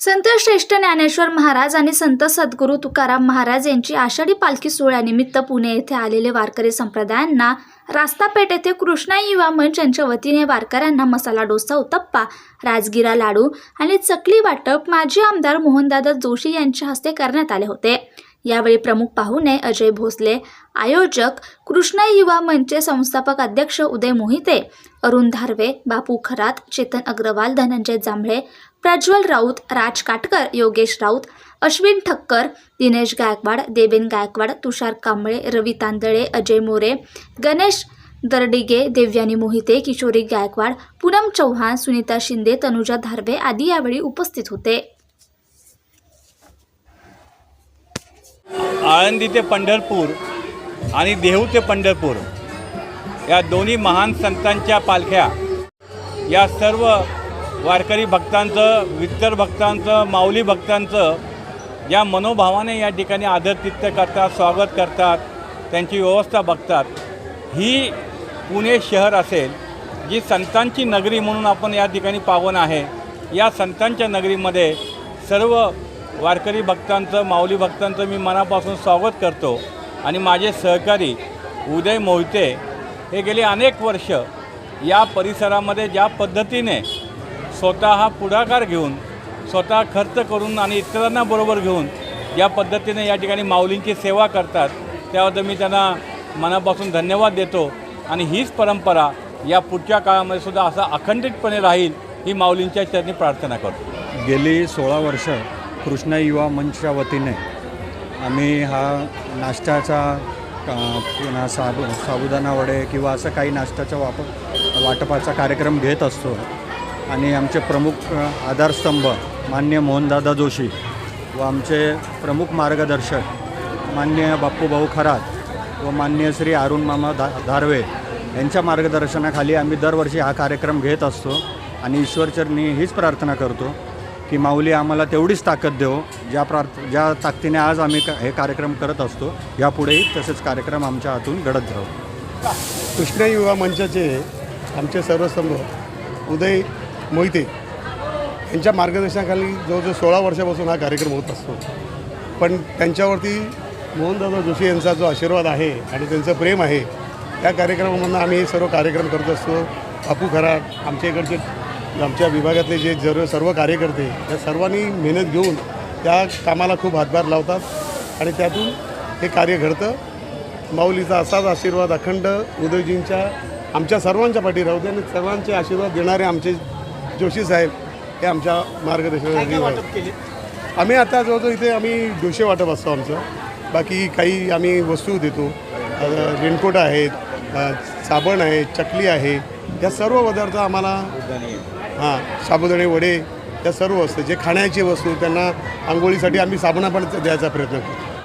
संत श्रेष्ठ ज्ञानेश्वर महाराज आणि संत सद्गुरू तुकाराम महाराज यांची आषाढी पालखी सोहळ्यानिमित्त पुणे येथे आलेले वारकरी संप्रदायांना रास्तापेठ येथे कृष्णा युवा मंच यांच्या वतीने वारकऱ्यांना मसाला डोसा उत्तप्पा राजगिरा लाडू आणि चकली वाटप माजी आमदार मोहनदादा जोशी यांच्या हस्ते करण्यात आले होते. यावेळी प्रमुख पाहुणे अजय भोसले आयोजक कृष्णा युवा मंचचे संस्थापक अध्यक्ष उदय मोहिते अरुण धारवे बापू खरात चेतन अग्रवाल धनंजय जांभळे प्रज्वल राऊत राज काटकर योगेश राऊत अश्विन ठक्कर दिनेश गायकवाड देवेन गायकवाड तुषार कांबळे रवी तांदळे अजय मोरे गणेश दरडिगे देव्यानी मोहिते किशोरी गायकवाड पूनम चव्हाण सुनीता शिंदे तनुजा धारवे आदी यावेळी उपस्थित होते. आळंदी ते पंढरपूर आणि देहू ते पंढरपूर या दोन्ही महान संतांच्या पालख्या या सर्व वारकरी भक्तांचं विठ्ठल भक्तांचं माऊली भक्तांचं या मनोभावाने या ठिकाणी आदरतिथ्य करतात स्वागत करतात त्यांची व्यवस्था बघतात. ही पुणे शहर असेल जी संतांची नगरी म्हणून आपण या ठिकाणी पावन आहे या संतांच्या नगरीमध्ये सर्व वारकरी भक्तांचं माऊली भक्तांचं मी मनापासून स्वागत करतो. आणि माझे सहकारी उदय मोहिते हे गेली अनेक वर्ष या परिसरामध्ये ज्या पद्धतीने स्वतः पुढाकार घेऊन स्वतः खर्च करून आणि इतरांना बरोबर घेऊन या पद्धतीने या ठिकाणी माऊलींची सेवा करतात. त्याबद्दल मी त्यांना मनापासून धन्यवाद देतो. आणि हीच परंपरा या पुढच्या काळामध्ये सुद्धा असा अखंडितपणे राहील ही माऊलींच्या चरणी प्रार्थना करतो. गेली सोळा वर्ष कृष्णा युवा मंचच्या वतीने आम्ही हा नाश्त्याचा पुन्हा साबु साबुदाणा वडे किंवा असं काही नाश्त्याचा वापर वाटपाचा कार्यक्रम घेत असतो. आणि आमचे प्रमुख आधारस्तंभ मान्य मोहनदादा जोशी व आमचे प्रमुख मार्गदर्शक मान्य बाप्पूभाऊ खरात व मान्य श्री अरुण मामा धा धारवे यांच्या मार्गदर्शनाखाली आम्ही दरवर्षी हा कार्यक्रम घेत असतो आणि ईश्वरचरणी हीच प्रार्थना करतो की माऊली आम्हाला तेवढीच ताकद देव ज्या प्रार्थ ज्या ताकदीने आज आम्ही का हे कार्यक्रम करत असतो यापुढेही तसेच कार्यक्रम आमच्या हातून घडत जावं कृष्ण युवा मंचाचे आमचे सर्वस्तंभ उदय मोहिते यांच्या मार्गदर्शनाखाली जवळजवळ सोळा वर्षापासून हा कार्यक्रम होत असतो. पण त्यांच्यावरती मोहनदादा जोशी यांचा जो आशीर्वाद आहे आणि त्यांचं प्रेम आहे त्या कार्यक्रमामधून आम्ही हे सर्व कार्यक्रम करत असतो. अपू खराट आमच्या इकडचे आमच्या विभागातले जे जर सर्व कार्यकर्ते या सर्वांनी मेहनत घेऊन त्या कामाला खूप हातभार लावतात आणि त्यातून हे कार्य घडतं. माऊलीचा असाच आशीर्वाद अखंड उदयजींच्या आमच्या सर्वांच्या पाठी राहू दे आणि सर्वांचे आशीर्वाद देणारे आमचे जोशी साहेब हे आमच्या मार्गदर्शनासाठी आम्ही आता जवळजवळ इथे आम्ही डोसे वाटप असतो आमचं. बाकी काही आम्ही वस्तू देतो. रेनकोट आहेत साबण आहे चकली आहे. या सर्व पदार्थ आम्हाला हां साबुदाणे वडे या सर्व वस्तू जे खाण्याची वस्तू त्यांना आंघोळीसाठी आम्ही साबणा पण द्यायचा प्रयत्न करतो.